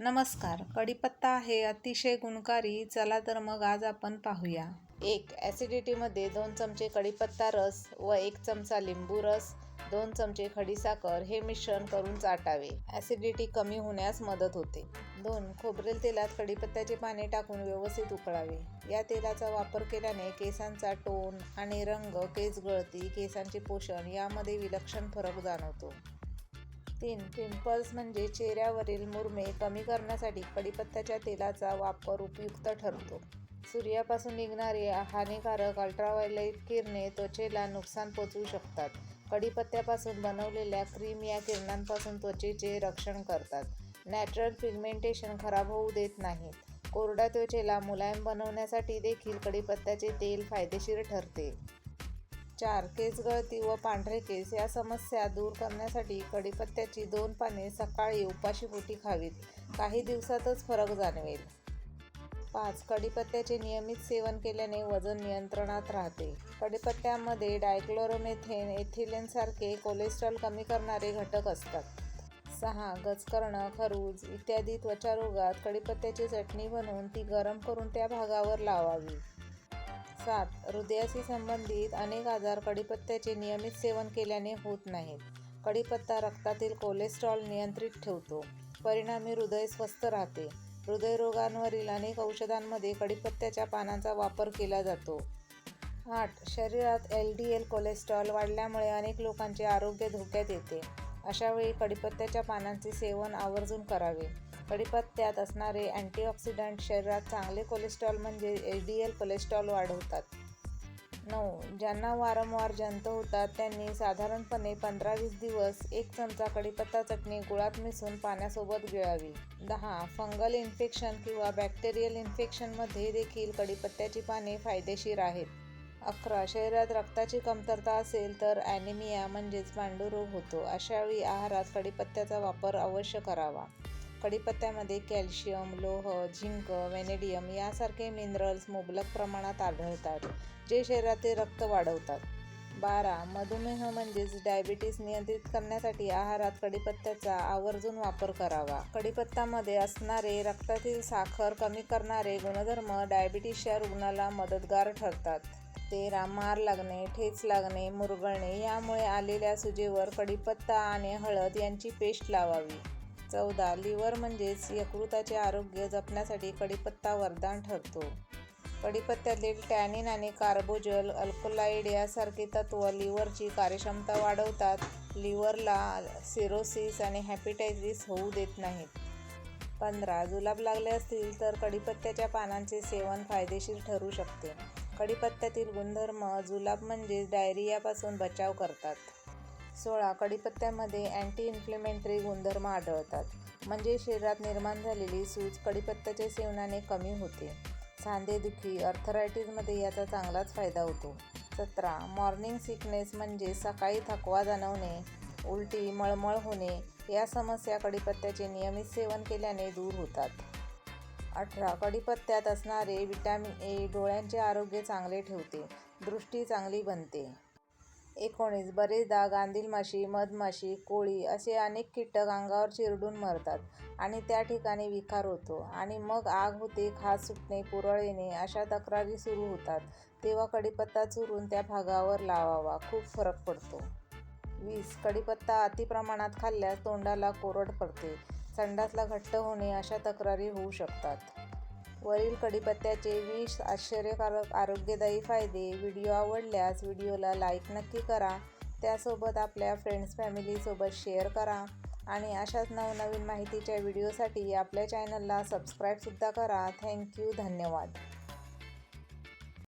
नमस्कार. कढीपत्ता आहे अतिशय गुणकारी. चला तर मग आज आपण पाहूया. एक ॲसिडिटीमध्ये दोन चमचे कढीपत्ता रस व एक चमचा लिंबू रस दोन चमचे खडीसाखर हे मिश्रण करून चाटावे. ॲसिडिटी कमी होण्यास मदत होते. दोन खोबरेल तेलात कढीपत्त्याचे पाने टाकून व्यवस्थित उकळावे. या तेलाचा वापर केल्याने केसांचा टोन आणि रंग केस गळती केसांचे पोषण यामध्ये विलक्षण फरक जाणवतो. तीन पिंपल्स म्हणजे चेहऱ्यावरील मुरमे कमी करण्यासाठी कडीपत्त्याच्या तेलाचा वापर उपयुक्त ठरतो. सूर्यापासून निघणारे हानिकारक अल्ट्राव्हायलेट किरणे त्वचेला नुकसान पोचवू शकतात. कडीपत्त्यापासून बनवलेल्या क्रीम या किरणांपासून त्वचेचे रक्षण करतात. नॅचरल पिगमेंटेशन खराब होऊ देत नाहीत. कोरड्या त्वचेला मुलायम बनवण्यासाठी देखील कढीपत्त्याचे तेल फायदेशीर ठरते. चार केस गळती व पांढरे केस या समस्या दूर करण्यासाठी कढीपत्त्याची दोन पाने सकाळी उपाशीपोटी खावीत. काही दिवसातच फरक जाणवेल. पाच कढीपत्त्याचे नियमित सेवन केल्याने वजन नियंत्रणात राहते. कढीपत्त्यामध्ये डायक्लोरोमेथेन एथिलेनसारखे कोलेस्ट्रॉल कमी करणारे घटक असतात. सहा गजकर्ण खरूज इत्यादी त्वचारोगात कढीपत्त्याची चटणी बनवून ती गरम करून त्या भागावर लावावी. सात हृदयाशी संबंधित अनेक आजार कडीपत्त्याचे नियमित सेवन केल्याने होत नाहीत. कडीपत्ता रक्तातील कोलेस्ट्रॉल नियंत्रित ठेवतो. परिणामी हृदय स्वस्थ राहते. हृदयरोगांवरील अनेक औषधांमध्ये कडीपत्त्याच्या पानांचा वापर केला जातो. आठ. शरीरात एल डी एल कोलेस्ट्रॉल वाढल्यामुळे अनेक लोकांचे आरोग्य धोक्यात येते. अशावेळी कडीपत्त्याच्या पानांचे सेवन आवर्जून करावे. कढीपत्त्यात असणारे अँटीऑक्सिडंट शरीरात चांगले कोलेस्ट्रॉल म्हणजे एल डी एल कोलेस्ट्रॉल वाढवतात. नऊ ज्यांना वारंवार जंत होतात त्यांनी साधारणपणे पंधरा वीस दिवस एक चमचा कढीपत्ता चटणी गुळात मिसळून पाण्यासोबत गिळावी. दहा फंगल इन्फेक्शन किंवा बॅक्टेरियल इन्फेक्शनमध्ये देखील कढीपत्त्याची पाने फायदेशीर आहेत. अकरा शरीरात रक्ताची कमतरता असेल तर ॲनिमिया म्हणजेच पांडुरोग होतो. अशावेळी आहारात कढीपत्त्याचा वापर अवश्य करावा. कढीपत्त्यामध्ये कॅल्शियम लोह झिंक व्हॅनेडियम यासारखे मिनरल्स मुबलक प्रमाणात आढळतात जे शरीरातील रक्त वाढवतात. बारा. मधुमेह म्हणजेच डायबिटीस नियंत्रित करण्यासाठी आहारात कढीपत्त्याचा आवर्जून वापर करावा. कढीपत्तामध्ये असणारे रक्तातील साखर कमी करणारे गुणधर्म डायबिटीसच्या रुग्णाला मदतगार ठरतात. तेरा. मार लागणे ठेच लागणे मुरगळणे यामुळे आलेल्या सुजेवर कढीपत्ता आणि हळद यांची पेस्ट लावावी. चौदा लिव्हर म्हणजेच यकृताचे आरोग्य जपण्यासाठी कडीपत्ता वरदान ठरतो. कडीपत्त्यातील टॅनिन आणि कार्बोजल अल्कोलाइड यासारखे तत्व लिव्हरची कार्यक्षमता वाढवतात. लिव्हरला सिरोसिस आणि हॅपिटायटिस होऊ देत नाहीत. पंधरा जुलाब लागले असतील तर कडीपत्त्याच्या पानांचे सेवन फायदेशीर ठरू शकते. कडीपत्त्यातील गुणधर्म जुलाब म्हणजेच डायरियापासून बचाव करतात. सोळा कडीपत्त्यामध्ये अँटी इन्फ्लेमेंटरी गुणधर्म आढळतात. म्हणजे शरीरात निर्माण झालेली सूज कडीपत्त्याच्या सेवनाने कमी होते. सांधेदुखी अर्थरायटिसमध्ये याचा चांगलाच फायदा होतो. सतरा मॉर्निंग सिकनेस म्हणजे सकाळी थकवा जाणवणे उलटी मळमळ होणे या समस्या कडीपत्त्याचे नियमित सेवन केल्याने दूर होतात. अठरा कडीपत्त्यात असणारे विटॅमिन ए डोळ्यांचे आरोग्य चांगले ठेवते दृष्टी चांगली बनते. एकोणीस. बरेचदा गांधीलमाशी मधमाशी कोळी असे अनेक कीटक अंगावर चिरडून मरतात आणि त्या ठिकाणी विकार होतो आणि मग आग होते खाज सुटणे पुरळ येणे अशा तक्रारी सुरू होतात. तेव्हा कडीपत्ता चुरून त्या भागावर लावावा. खूप फरक पडतो. वीस. कढीपत्ता अतिप्रमाणात खाल्ल्यास तोंडाला कोरड पडते. संडासला घट्ट होणे अशा तक्रारी होऊ शकतात. वरील कडीपत्त्याचे वीस आश्चर्यकारक आरोग्यदायी फायदे व्हिडिओ आवडल्यास व्हिडिओला लाईक नक्की करा. त्यासोबत आपल्या फ्रेंड्स फॅमिलीसोबत शेअर करा. आणि अशाच नवनवीन माहितीच्या व्हिडिओसाठी आपल्या चॅनलला सबस्क्राईबसुद्धा करा. थँक्यू धन्यवाद.